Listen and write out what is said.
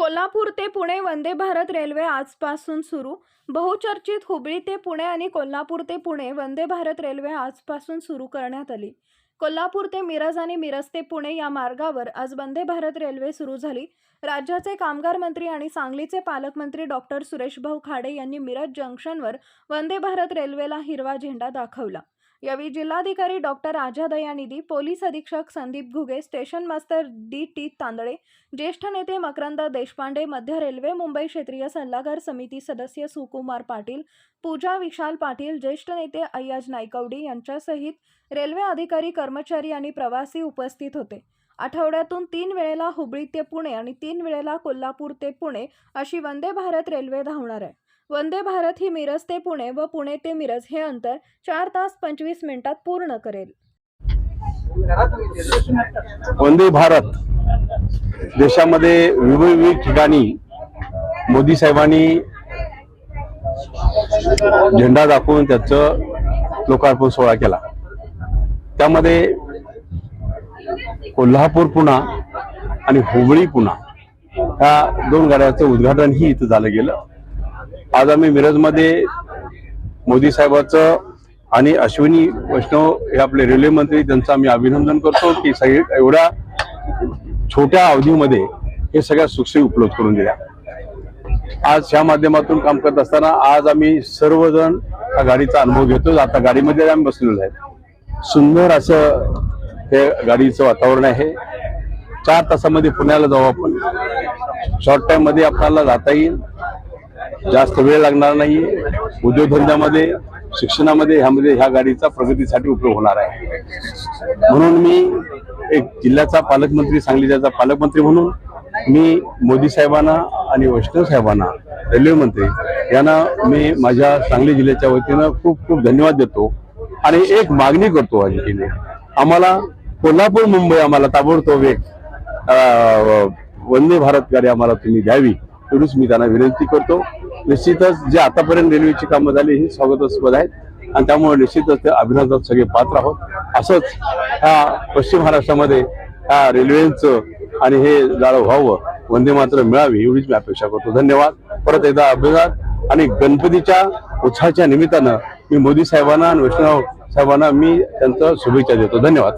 कोल्हापूर ते पुणे वंदे भारत रेल्वे आजपासून सुरू. बहुचर्चित हुबळी ते पुणे आणि कोल्हापूर ते पुणे वंदे भारत रेल्वे आजपासून सुरू करण्यात आली. कोल्हापूर ते मिरज आणि मिरज ते पुणे या मार्गावर आज वंदे भारत रेल्वे सुरू झाली. राज्याचे कामगार मंत्री आणि सांगलीचे पालकमंत्री डॉक्टर सुरेशभाऊ खाडे यांनी मिरज जंक्शनवर वंदे भारत रेल्वेला हिरवा झेंडा दाखवला. यावेळी जिल्हाधिकारी डॉक्टर राजा दयानिधी पोलीस अधीक्षक Sandeep Ghuge station master D. T. Tandale ज्येष्ठ नेते मकरंद देशपांडे मध्य रेल्वे मुंबई क्षेत्रीय सल्लागार समिती सदस्य सुकुमार पाटील पूजा विशाल पाटील ज्येष्ठ नेते अय्याज नायकवडी यांच्यासहित रेल्वे अधिकारी कर्मचारी आणि प्रवासी उपस्थित होते. आठवड्यातून तीन वेळेला हुबळी ते पुणे आणि तीन वेळेला कोल्हापूर ते पुणे अशी वंदे भारत रेल्वे धावणार आहे. वंदे भारत ही मिरज ते पुणे व पुणे ते मिरज हे अंतर चार तास पंचवीस मिनिटात पूर्ण करेल. वंदे भारत देशामध्ये विविध ठिकाणी मोदी साहेबांनी झेंडा दाखवून त्याचं लोकार्पण सोहळा केला. त्यामध्ये कोल्हापूर पुणा आणि हुबळी पुणा ह्या दोन गाड्याचं उद्घाटनही इथं झालं गेलं. आज आम्ही मिरजमध्ये मोदी साहेबाचं आणि अश्विनी वैष्णव हे आपले रेल्वे मंत्री त्यांचं आम्ही अभिनंदन करतो की सगळे एवढ्या छोट्या अवधीमध्ये हे सगळ्या सुखसोयी उपलब्ध करून दिल्या. आज ह्या माध्यमातून काम करत असताना आज आम्ही सर्वजण त्या गाडीचा अनुभव घेतो आता गाडीमध्ये आम्ही बसलेलो आहे. सुंदर असं हे गाडीचं वातावरण आहे. चार तासामध्ये पुण्याला जाऊ आपण. शॉर्ट टाइममध्ये आपल्याला जाता येईल. जास्त वेळ लागणार नाही. उद्योगधंद्यामध्ये शिक्षणामध्ये ह्यामध्ये ह्या गाडीचा प्रगतीसाठी उपयोग होणार आहे. म्हणून मी एक जिल्ह्याचा पालकमंत्री सांगली जिल्ह्याचा पालकमंत्री म्हणून मी मोदी साहेबांना आणि वैष्णव साहेबांना रेल्वे मंत्री यांना मी माझ्या सांगली जिल्ह्याच्या वतीनं खूप खूप धन्यवाद देतो आणि एक मागणी करतो आणखीने आम्हाला कोल्हापूर मुंबई आम्हाला ताबडतोब एक वंदे भारत गाडी आम्हाला तुम्ही द्यावी एवढीच मी त्यांना विनंती करतो. निश्चितच जे आतापर्यंत रेल्वेची कामं झाली ही स्वागतास्पद आहेत. आणि त्यामुळे निश्चितच ते अभिनंदन सगळे पात्र आहोत. असंच ह्या पश्चिम महाराष्ट्रामध्ये ह्या रेल्वेचं आणि हे जाळं व्हावं वंदे मात्र मिळावी एवढीच मी अपेक्षा करतो. धन्यवाद. परत एकदा अभिनंदन. आणि गणपतीच्या उत्साहाच्या निमित्तानं मी मोदी साहेबांना आणि वैष्णव साहेबांना मी त्यांचं शुभेच्छा देतो. धन्यवाद.